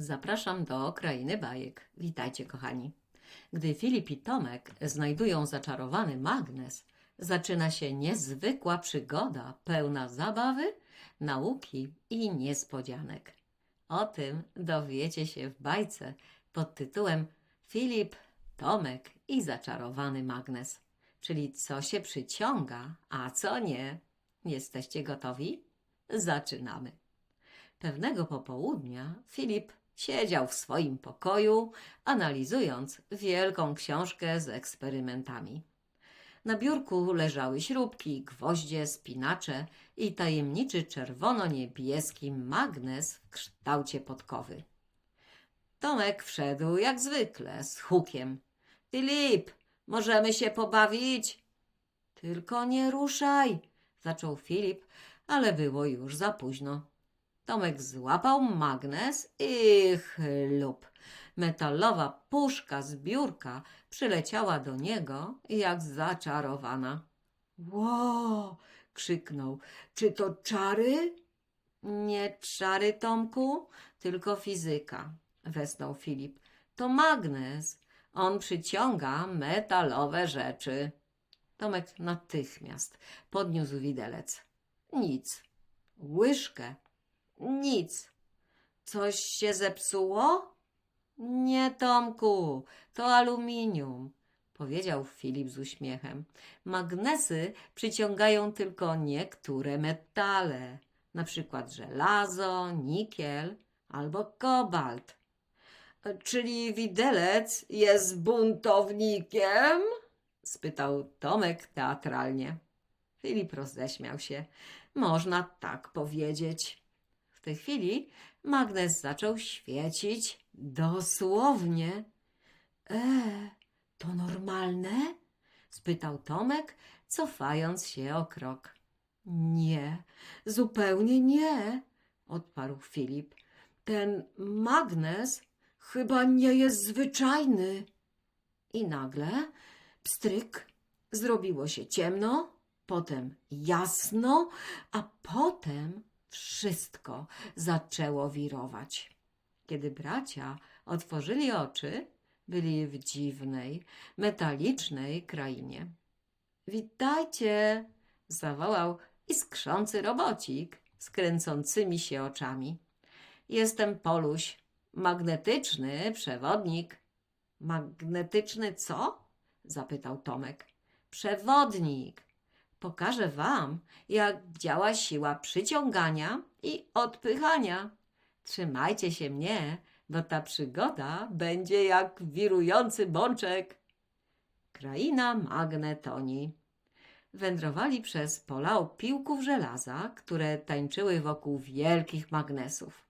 Zapraszam do krainy bajek. Witajcie, kochani. Gdy Filip i Tomek znajdują zaczarowany magnes, zaczyna się niezwykła przygoda, pełna zabawy, nauki i niespodzianek. O tym dowiecie się w bajce pod tytułem Filip, Tomek i zaczarowany magnes, czyli co się przyciąga, a co nie. Jesteście gotowi? Zaczynamy. Pewnego popołudnia Filip siedział w swoim pokoju, analizując wielką książkę z eksperymentami. Na biurku leżały śrubki, gwoździe, spinacze i tajemniczy czerwono-niebieski magnes w kształcie podkowy. Tomek wszedł jak zwykle z hukiem. Filip, możemy się pobawić? Tylko nie ruszaj, zaczął Filip, ale było już za późno. Tomek złapał magnes i chlub. Metalowa puszka z biurka przyleciała do niego jak zaczarowana. Ło! krzyknął. Czy to czary? Nie czary, Tomku, tylko fizyka, westnął Filip. To magnes. On przyciąga metalowe rzeczy. Tomek natychmiast podniósł widelec. Nic. Łyżkę. Nic. Coś się zepsuło? Nie, Tomku, to aluminium, powiedział Filip z uśmiechem. Magnesy przyciągają tylko niektóre metale, na przykład żelazo, nikiel albo kobalt. Czyli widelec jest buntownikiem? spytał Tomek teatralnie. Filip roześmiał się. Można tak powiedzieć. W tej chwili magnes zaczął świecić dosłownie. E, to normalne? spytał Tomek, cofając się o krok. Nie, zupełnie nie, odparł Filip. Ten magnes chyba nie jest zwyczajny. I nagle, pstryk, zrobiło się ciemno, potem jasno, a potem wszystko zaczęło wirować. Kiedy bracia otworzyli oczy, byli w dziwnej, metalicznej krainie. Witajcie! zawołał iskrzący robocik z kręcącymi się oczami. Jestem Poluś, magnetyczny przewodnik. Magnetyczny co? zapytał Tomek. Przewodnik. Pokażę wam, jak działa siła przyciągania i odpychania. Trzymajcie się mnie, bo ta przygoda będzie jak wirujący bączek. Kraina magnetonii. Wędrowali przez pola opiłków żelaza, które tańczyły wokół wielkich magnesów.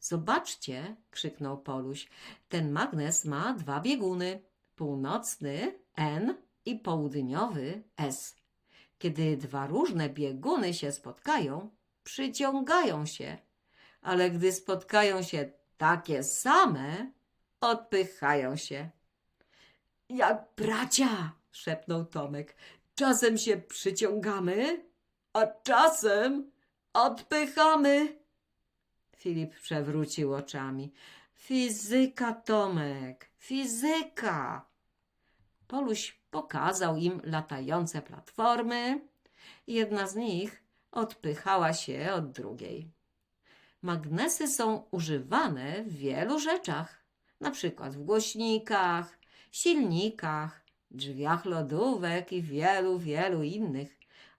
Zobaczcie, krzyknął Poluś, ten magnes ma dwa bieguny, północny N i południowy S. Kiedy dwa różne bieguny się spotkają, przyciągają się, ale gdy spotkają się takie same, odpychają się. Jak bracia, szepnął Tomek. Czasem się przyciągamy, a czasem odpychamy. Filip przewrócił oczami. Fizyka, Tomek, fizyka. Poluś pokazał im latające platformy. Jedna z nich odpychała się od drugiej. Magnesy są używane w wielu rzeczach, na przykład w głośnikach, silnikach, drzwiach lodówek i wielu, wielu innych.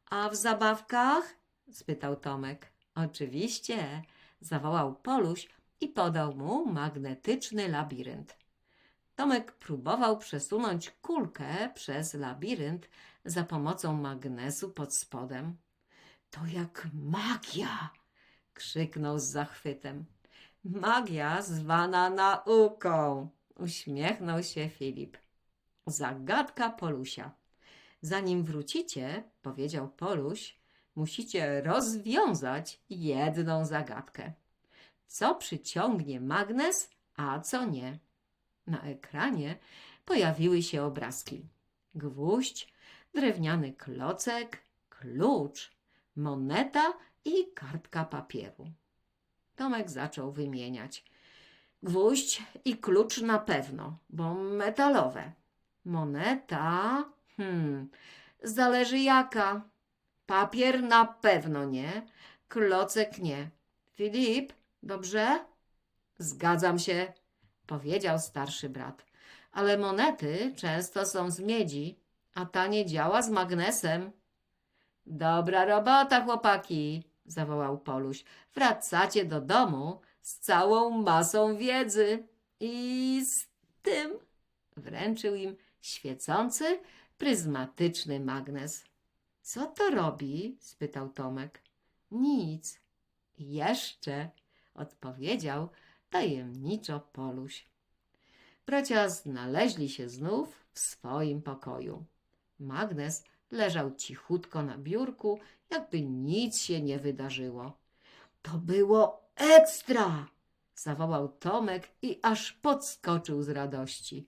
A w zabawkach? spytał Tomek. Oczywiście, zawołał Poluś i podał mu magnetyczny labirynt. Tomek próbował przesunąć kulkę przez labirynt za pomocą magnesu pod spodem. To jak magia! krzyknął z zachwytem. Magia zwana nauką! uśmiechnął się Filip. Zagadka Polusia. Zanim wrócicie, powiedział Poluś, musicie rozwiązać jedną zagadkę. Co przyciągnie magnes, a co nie? Na ekranie pojawiły się obrazki. Gwóźdź, drewniany klocek, klucz, moneta i kartka papieru. Tomek zaczął wymieniać. Gwóźdź i klucz na pewno, bo metalowe. Moneta, hmm, zależy jaka. Papier na pewno nie, klocek nie. Filip, dobrze? Zgadzam się, powiedział starszy brat. Ale monety często są z miedzi, a ta nie działa z magnesem. Dobra robota, chłopaki, zawołał Poluś. Wracacie do domu z całą masą wiedzy. I z tym wręczył im świecący, pryzmatyczny magnes. Co to robi? spytał Tomek. Nic. Jeszcze, odpowiedział tajemniczo Poluś. Bracia znaleźli się znów w swoim pokoju. Magnes leżał cichutko na biurku, jakby nic się nie wydarzyło. To było ekstra! zawołał Tomek i aż podskoczył z radości.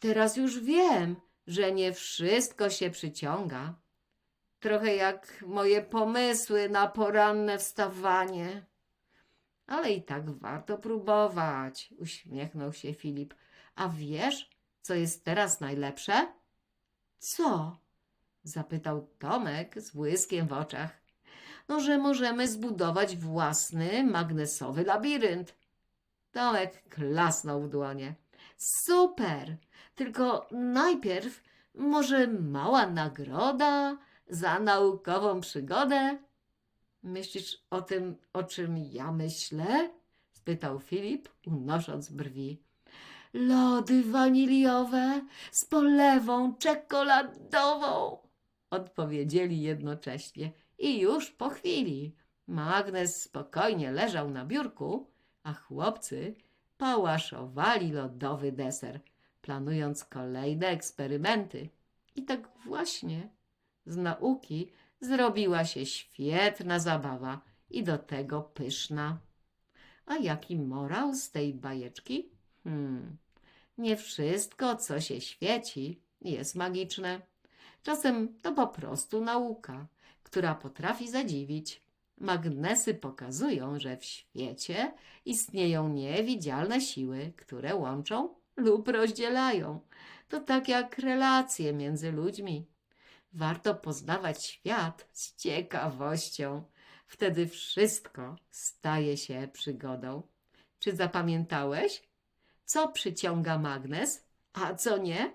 Teraz już wiem, że nie wszystko się przyciąga. Trochę jak moje pomysły na poranne wstawanie. Ale i tak warto próbować, uśmiechnął się Filip. A wiesz, co jest teraz najlepsze? Co? zapytał Tomek z błyskiem w oczach. No, że możemy zbudować własny magnesowy labirynt. Tomek klasnął w dłonie. Super! Tylko najpierw może mała nagroda za naukową przygodę? Myślisz o tym, o czym ja myślę? spytał Filip, unosząc brwi. Lody waniliowe z polewą czekoladową, odpowiedzieli jednocześnie. I już po chwili magnes spokojnie leżał na biurku, a chłopcy pałaszowali lodowy deser, planując kolejne eksperymenty. I tak właśnie z nauki zrobiła się świetna zabawa i do tego pyszna. A jaki morał z tej bajeczki? Hmm, nie wszystko, co się świeci, jest magiczne. Czasem to po prostu nauka, która potrafi zadziwić. Magnesy pokazują, że w świecie istnieją niewidzialne siły, które łączą lub rozdzielają. To tak jak relacje między ludźmi. Warto poznawać świat z ciekawością. Wtedy wszystko staje się przygodą. Czy zapamiętałeś, co przyciąga magnes, a co nie?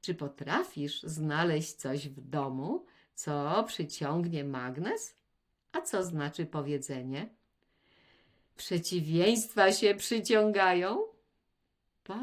Czy potrafisz znaleźć coś w domu, co przyciągnie magnes? A co znaczy powiedzenie? Przeciwieństwa się przyciągają? Pa!